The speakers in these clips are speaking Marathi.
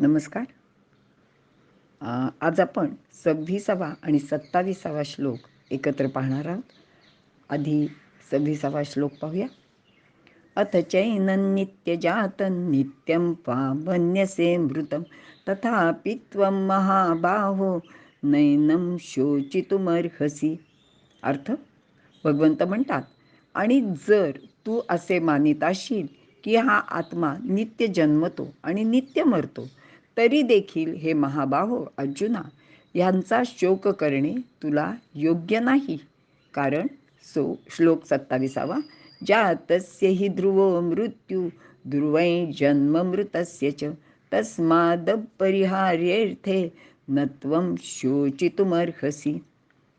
नमस्कार. आज आपण सव्वीसावा आणि सत्तावीसावा श्लोक एकत्र पाहणार आहोत. आधी सव्वीसावा श्लोक पाहूया. अथ चैन नित्यजातं नित्यं पावन्यसे मृतं तथापि त्वं महाबाहो नैनं शोचितुमर्हसी. अर्थ? भगवंत म्हणतात आणि जर तू असे मानित असशील की हा आत्मा नित्य जन्मतो आणि नित्य मरतो तरी देखील हे महाबाहो अर्जुना ह्यांचा शोक करणे तुला योग्य नाही. कारण सो श्लोक सत्ताविसावा जातस्य हि ध्रुव मृत्यू ध्रुवै जन्ममृतस्य च तस्मादपरिहार्यर्थे न त्वं शोचितुमर्हसी.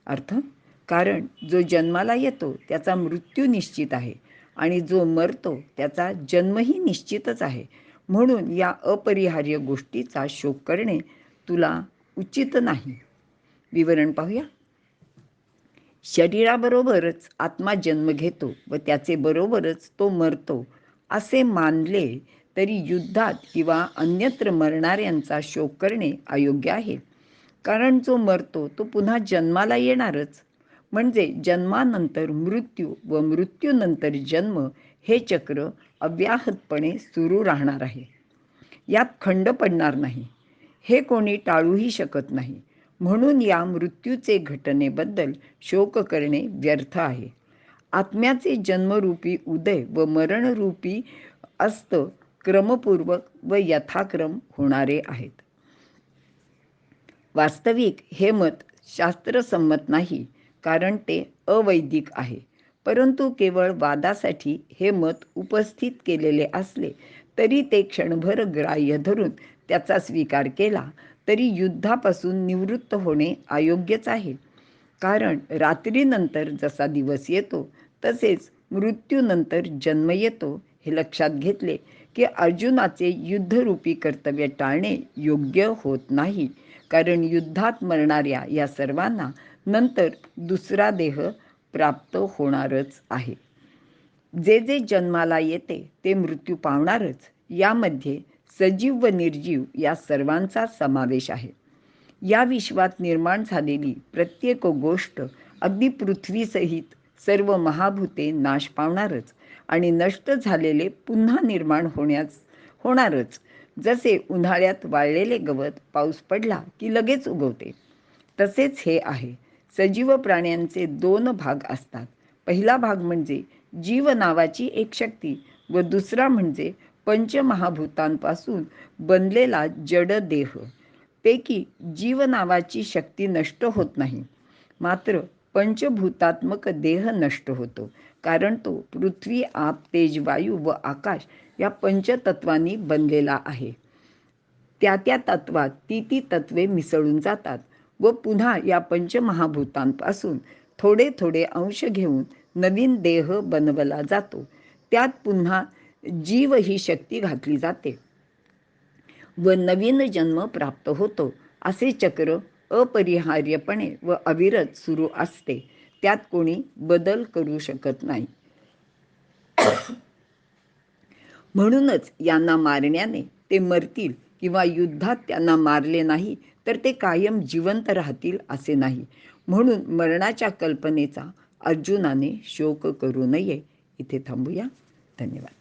अर्थ कारण जो जन्माला येतो त्याचा मृत्यू निश्चित आहे आणि जो मरतो त्याचा जन्मही निश्चितच आहे. म्हणून या अपरिहार्य गोष्टीचा शोक करणे तुला उचित नाही. विवरण पाहूया. शरीराबरोबरच आत्मा जन्म घेतो व त्याचे बरोबरच तो मरतो असे मानले तरी युद्धात किंवा अन्यत्र मरणाऱ्यांचा शोक करणे अयोग्य आहे. कारण जो मरतो तो पुन्हा जन्माला येणारच. म्हणजे जन्मानंतर मृत्यू व मृत्यूनंतर जन्म हे चक्र अव्याहतपणे सुरू राहणार आहे. यात खंड पडणार नाही. हे कोणी टाळूही शकत नाही. म्हणून या मृत्यूचे घटनेबद्दल शोक करणे व्यर्थ आहे. आत्म्याचे जन्मरूपी उदय व मरणरूपी अस्त क्रमपूर्वक व यथाक्रम होणारे आहेत. वास्तविक हे मत शास्त्रसंमत नाही कारण ते अवैदिक आहे. परंतु केवळ वादासाठी हे मत उपस्थित केलेले असले तरी ते क्षणभर ग्राह्य धरून त्याचा स्वीकार केला तरी युद्धापासून निवृत्त होणे अयोग्यच आहे. कारण रात्रीनंतर जसा दिवस येतो तसेच मृत्यूनंतर जन्म येतो हे लक्षात घेतले की अर्जुनाचे युद्धरूपी कर्तव्य टाळणे योग्य होत नाही. कारण युद्धात मरणाऱ्या या सर्वांना नंतर दुसरा देह प्राप्त होणारच आहे. जे जे जन्माला येते ते मृत्यू पावणारच. यामध्ये सजीव व निर्जीव या सर्वांचा समावेश आहे. या विश्वात निर्माण झालेली प्रत्येक गोष्ट अगदी पृथ्वीसहित सर्व महाभूते नाश पावणारच आणि नष्ट झालेले पुन्हा निर्माण होण्यास होणारच. जसे उन्हाळ्यात वाळलेले गवत पाऊस पडला की लगेच उगवते तसेच हे आहे. सजीव प्राण्यांचे दोन भाग असतात. पहिला भाग म्हणजे जीव नावाची एक शक्ती व दुसरा म्हणजे पंचमहाभूतांपासून बनलेला जड देह. पैकी जीव नावाची शक्ती नष्ट होत नाही. मात्र पंचभूतात्मक देह नष्ट होतो. कारण तो पृथ्वी आप तेज वायू व आकाश या पंचतत्वांनी बनलेला आहे. त्या त्या तत्वात ती ती तत्वे मिसळून जातात. व पुन्हा या पंचमहाभूतांपासून थोडे थोडे अंश घेऊन नवीन देह बनवला जातो. त्यात पुन्हा जीव ही शक्ती घातली जाते. व नवीन जन्म प्राप्त होतो. असे चक्र अपरिहार्यपणे व अविरत सुरू असते. त्यात कोणी बदल करू शकत नाही. म्हणूनच यांना मारण्याने ते मरतील. किंवा युद्धात त्यांना मारले नाही तर ते कायम जिवंत राहतील असे नाही. म्हणून मरणाच्या कल्पनेचा अर्जुनाने शोक करू नये. इथे थांबूया. धन्यवाद.